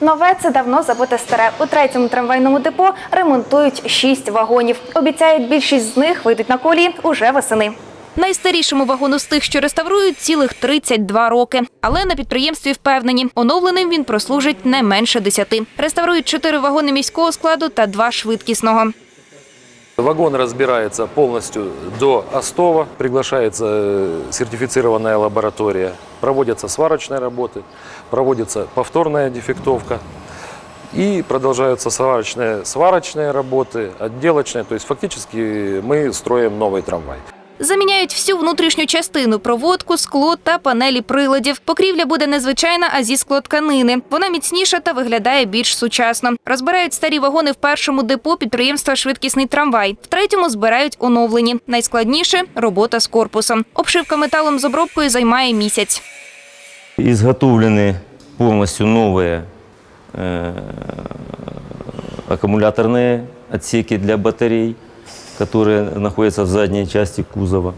Нове це давно забуте старе. У третьому трамвайному депо ремонтують шість вагонів. Обіцяють, більшість з них вийдуть на колії уже восени. Найстарішому вагону з тих, що реставрують, цілих 32 роки. Але на підприємстві впевнені, оновленим він прослужить не менше 10. Реставрують чотири вагони міського складу та два швидкісного. Вагон разбирается полностью до остова, приглашается э, сертифицированная лаборатория, проводятся сварочные работы, проводится повторная дефектовка и продолжаются сварочные, сварочные работы, отделочные. То есть фактически мы строим новый трамвай. Заміняють всю внутрішню частину проводку, скло та панелі приладів. Покрівля буде незвичайна, а зі склотканини. Вона міцніша та виглядає більш сучасно. Розбирають старі вагони в першому депо підприємства Швидкісний трамвай. В третьому збирають оновлені. Найскладніше робота з корпусом. Обшивка металом з обробкою займає місяць. Изготовлены полностью новые э, аккумуляторные отсеки для батарей, Которые находятся в задней части кузова.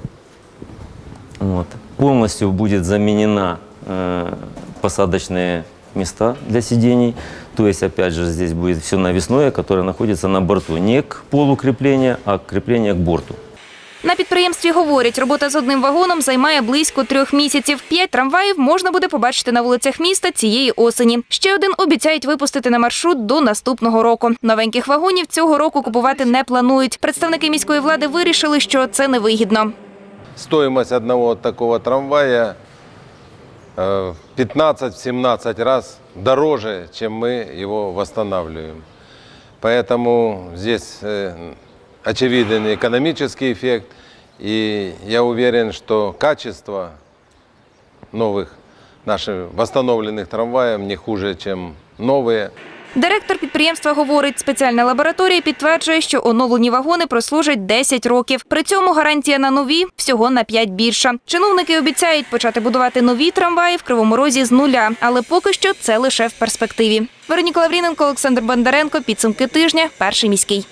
Вот. Полностью будет заменена э, посадочные места для сидений. То есть, опять же, здесь будет все навесное, которое находится на борту. Не к полу крепления, а крепление к борту. На підприємстві говорять, робота з одним вагоном займає близько трьох місяців. П'ять трамваїв можна буде побачити на вулицях міста цієї осені. Ще один обіцяють випустити на маршрут до наступного року. Новеньких вагонів цього року купувати не планують. Представники міської влади вирішили, що це невигідно. Стоимость одного такого трамвая э, 15-17 раз дороже, чем мы его восстанавливаем. Поэтому здесь э, очевиден экономический эффект. И я уверен, что качество новых наших восстановленных трамваев не хуже, чем новые. Директор підприємства говорить, спеціальна лабораторія підтверджує, що оновлені вагони прослужать 10 років. При цьому гарантія на нові всього на 5 більша. Чиновники обіцяють почати будувати нові трамваї в Кривому Розі з нуля, але поки що це лише в перспективі. Вероніка Лавріненко, Олександр Бондаренко. Підсумки тижня. Перший міський.